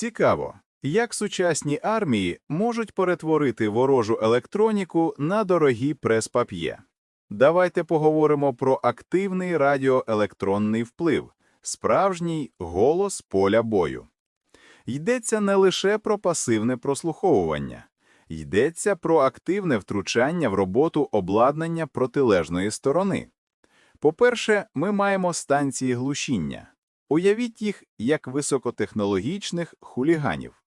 Цікаво, як сучасні армії можуть перетворити ворожу електроніку на дорогі прес-пап'є. Давайте поговоримо про активний радіоелектронний вплив, справжній голос поля бою. Йдеться не лише про пасивне прослуховування, йдеться про активне втручання в роботу обладнання протилежної сторони. По-перше, ми маємо станції глушіння. Уявіть їх як високотехнологічних хуліганів.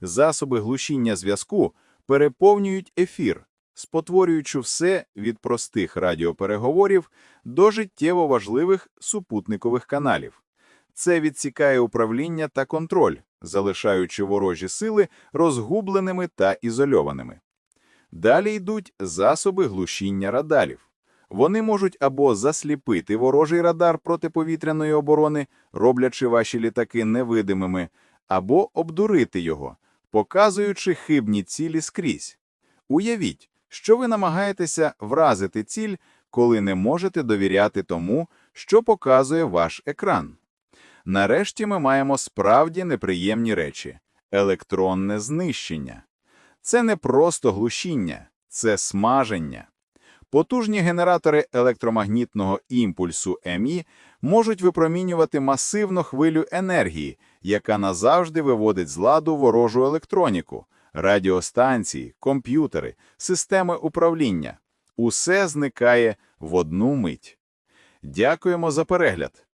Засоби глушіння зв'язку переповнюють ефір, спотворюючи все від простих радіопереговорів до життєво важливих супутникових каналів. Це відсікає управління та контроль, залишаючи ворожі сили розгубленими та ізольованими. Далі йдуть засоби глушіння радарів. Вони можуть або засліпити ворожий радар протиповітряної оборони, роблячи ваші літаки невидимими, або обдурити його, показуючи хибні цілі скрізь. Уявіть, що ви намагаєтеся вразити ціль, коли не можете довіряти тому, що показує ваш екран. Нарешті ми маємо справді неприємні речі – електронне знищення. Це не просто глушіння, це смаження. Потужні генератори електромагнітного імпульсу МІ можуть випромінювати масивну хвилю енергії, яка назавжди виводить з ладу ворожу електроніку, радіостанції, комп'ютери, системи управління. Усе зникає в одну мить. Дякуємо за перегляд.